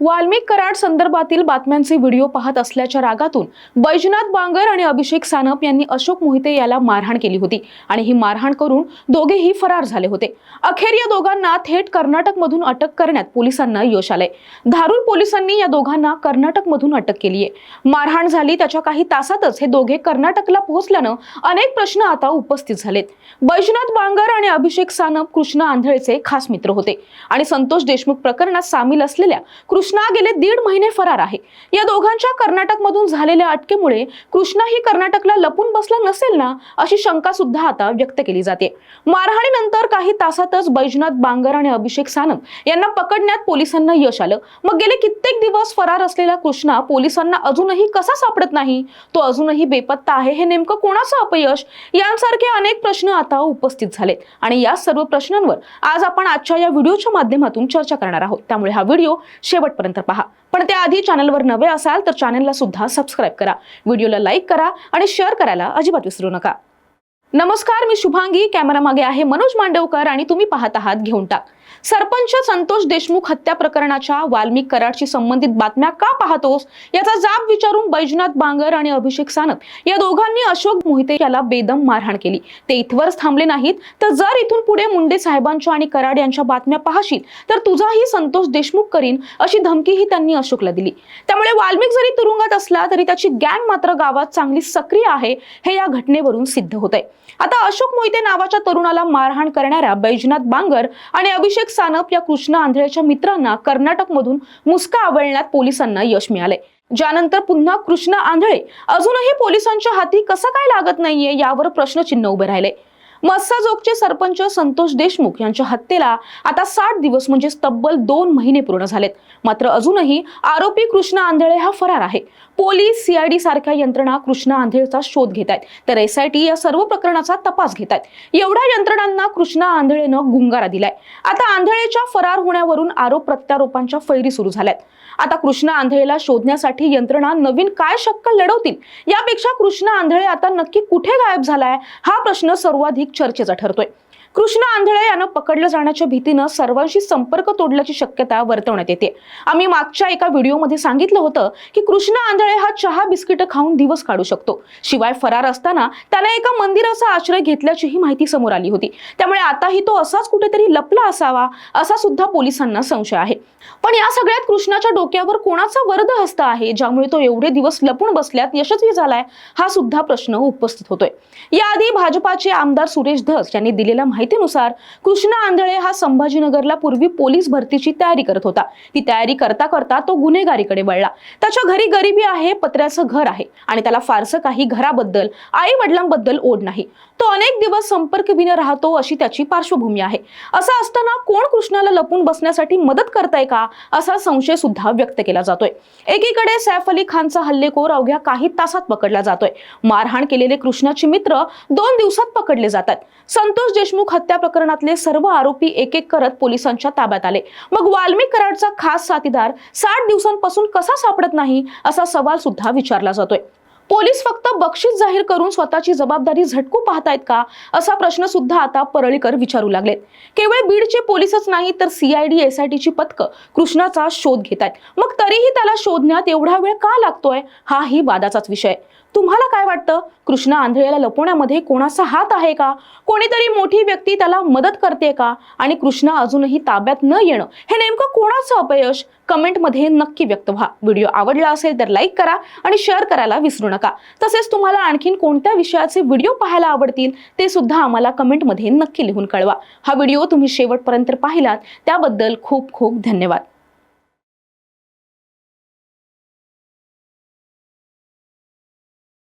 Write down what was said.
वाल्मिक कराड संदर्भातील बातम्यांचे व्हिडिओ पाहत असल्याच्या रागातून बैजनाथ बांगर आणि अभिषेक सानप यांनी अशोक मोहिते याला मारहाण केली होती आणि ही मारहाण करून दोघेही फरार झाले होते. अखेर या दोघांना थेट कर्नाटकमधून अटक करण्यात पोलिसांना यश आलंय. धारूर पोलिसांनी या दोघांना कर्नाटकमधून अटक केली आहे मारहाण झाली त्याच्या काही तासातच हे दोघे कर्नाटकला पोहोचल्यानं अनेक प्रश्न आता उपस्थित झालेत. बैजनाथ बांगर आणि अभिषेक सानप कृष्ण आंधळेचे खास मित्र होते आणि संतोष देशमुख प्रकरणात सामील असलेल्या कृष्ण गेले दीड महिने फरार आहे. या दोघांच्या कर्नाटकमधून झालेल्या अटकेमुळे कृष्णा ही कर्नाटकला लपून बसला नसेल ना अशी शंका सुद्धा आता व्यक्त केली जाते. मारहाणीनंतर काही तासातच बैजनाथ बांगर आणि अभिषेक सानप यांना पकडण्यात पोलिसांना यश आलं. मग गेले कित्येक दिवस फरार असलेला कृष्णा पोलिसांना अजूनही कसा सापडत नाही? तो अजूनही बेपत्ता आहे हे नेमकं कोणाचं अपयश? यांसारखे अनेक प्रश्न आता उपस्थित झालेत. आणि या सर्व प्रश्नांवर आज आपण आजच्या या व्हिडिओच्या माध्यमातून चर्चा करणार आहोत. त्यामुळे हा व्हिडिओ शेवट शेवटपर्यंत पहा. पण त्याआधी चॅनलवर नवे असाल तर चॅनलला सुद्धा सबस्क्राईब करा. व्हिडिओला लाईक करा आणि शेअर करायला अजिबात विसरू नका. नमस्कार मी शुभांगी. कॅमेरा मागे आहे मनोज मांडवकर आणि तुम्ही पाहत आहात घेऊन टाक. सरपंच संतोष देशमुख हत्या प्रकरणाच्या वाल्मिक कराडशी संबंधित बातम्या का पाहतोस? याचा जाब विचारून बैजनाथ बांगर आणि अभिषेक सानप या दोघांनी अशोक मोहिते याला बेदम मारहाण केली. ते इथवरच थांबले नाहीत. तर जर इथून पुढे मुंडे साहेबांच्या आणि कराड यांच्या बातम्या पाहशील तर तुझाही संतोष देशमुख करीन अशी धमकीही त्यांनी अशोकला दिली. त्यामुळे वाल्मिक जरी तुरुंगात असला तरी त्याची गँग मात्र गावात चांगली सक्रिय आहे हे या घटनेवरून सिद्ध होत आहे आता अशोक मोहिते नावाच्या तरुणाला मारहाण करणाऱ्या बैजनाथ बांगर आणि अभिषेक सानप या कृष्णा आंधळेच्या मित्रांना कर्नाटकमधून मुस्का आवळण्यात पोलिसांना यश मिळाले ज्यानंतर पुन्हा कृष्णा आंधळे. अजूनही पोलिसांच्या हाती कसं काय लागत नाहीये यावर प्रश्नचिन्ह उभे राहिले मस्साजोगचे सरपंच संतोष देशमुख यांच्या हत्येला आता साठ दिवस म्हणजे तब्बल दोन महिने पूर्ण झालेत. मात्र अजूनही आरोपी कृष्णा आंधळे हा फरार आहे. पोलीस सीआयडी सारख्या यंत्रणा कृष्णा आंधळेचा शोध घेत आहेत तर एसआयटी या सर्व प्रकरणाचा तपास घेत आहेत एवढ्या यंत्रणांना कृष्णा आंधळेनं गुंगारा दिलाय. आता आंधळेच्या फरार होण्यावरून आरोप प्रत्यारोपांच्या फैरी सुरू झाल्यात. आता कृष्णा आंधळेला शोधण्यासाठी यंत्रणा नवीन काय शक्कल लढवतील? यापेक्षा कृष्णा आंधळे आता नक्की कुठे गायब झालाय? हा प्रश्न सर्वाधिक चर्चेचा ठरतोय. कृष्णा आंधळे यानं पकडलं जाण्याच्या भीतीनं सर्वांशी संपर्क तोडल्याची शक्यता वर्तवण्यात येते. आम्ही मागच्या एका व्हिडिओमध्ये सांगितलं होतं की कृष्णा आंधळे हा चहा बिस्किट खाऊन दिवस काढू शकतो. शिवाय फरार असताना त्याने एका मंदिराचा आश्रय घेतल्याचीही माहिती समोर आली होती. त्यामुळे आताही तो असाच कुठेतरी लपला असावा असा सुद्धा पोलिसांना संशय आहे. पण या सगळ्यात कृष्णाच्या डोक्यावर कोणाचा वरद हस्त आहे ज्यामुळे तो एवढे दिवस लपून बसल्यात यशस्वी झालाय हा सुद्धा प्रश्न उपस्थित होतोय. याआधी भाजपाचे आमदार सुरेश धस यांनी दिलेला माहितीनुसार कृष्णा आंधळे हा संभाजीनगरला पूर्वी पोलीस भरतीची तयारी करत होता. ती तयारी करता करता तो गुन्हेगारीकडे वळला. त्याच्या घरी गरिबी आहे पत्र्याचं घर आहे आणि त्याला फारसं काही घराबद्दल आई वडिलांबद्दल ओढ नाही. तो अनेक दिवस संपर्कविन राहतो अशी त्याची पार्श्वभूमी आहे. असं असताना कोण कृष्णाला लपून बसण्यासाठी मदत करताय का असा संशय सुद्धा व्यक्त केला जातोय. एकीकडे सैफ अली खानचा हल्लेखोर अवघ्या काही तासात पकडला जातोय. मारहाण केलेले कृष्णाचे मित्र दोन दिवसात पकडले जातात. संतोष देशमुख हत्या प्रकरणातले सर्व आरोपी एक एक करत पोलिसांच्या ताब्यात आले. मग वाल्मिक कराडचा खास साथीदार साठ दिवसांपासून कसा सापडत नाही असा सवाल सुद्धा विचारला जातोय. पोलीस फक्त बक्षीस जाहीर करून स्वतःची जबाबदारी झटकू पाहतायत का? असा प्रश्न सुद्धा आता परळीकर विचारू लागलेत. केवळ बीडचे पोलीसच नाही तर सीआयडी एसआयटीची पथकं कृष्णाचा शोध घेत आहेत मग तरीही त्याला शोधण्यात एवढा वेळ का लागतोय? हाही वादाचाच विषय. तुम्हाला काय वाटतं? कृष्णा आंधळेला लपवण्यामध्ये कोणाचा हात आहे का? कोणीतरी मोठी व्यक्ती त्याला मदत करते का? आणि कृष्णा अजूनही ताब्यात न येणं हे नेमकं कोणाचं अपयश? कमेंटमध्ये नक्की व्यक्त व्हा. व्हिडिओ आवडला असेल तर लाईक करा आणि शेअर करायला विसरू नका. तसेच तुम्हाला आणखीन कोणत्या विषयाचे व्हिडिओ पाहायला आवडतील ते सुद्धा आम्हाला कमेंटमध्ये नक्की लिहून कळवा. हा व्हिडिओ तुम्ही शेवटपर्यंत पाहिलात त्याबद्दल खूप खूप धन्यवाद.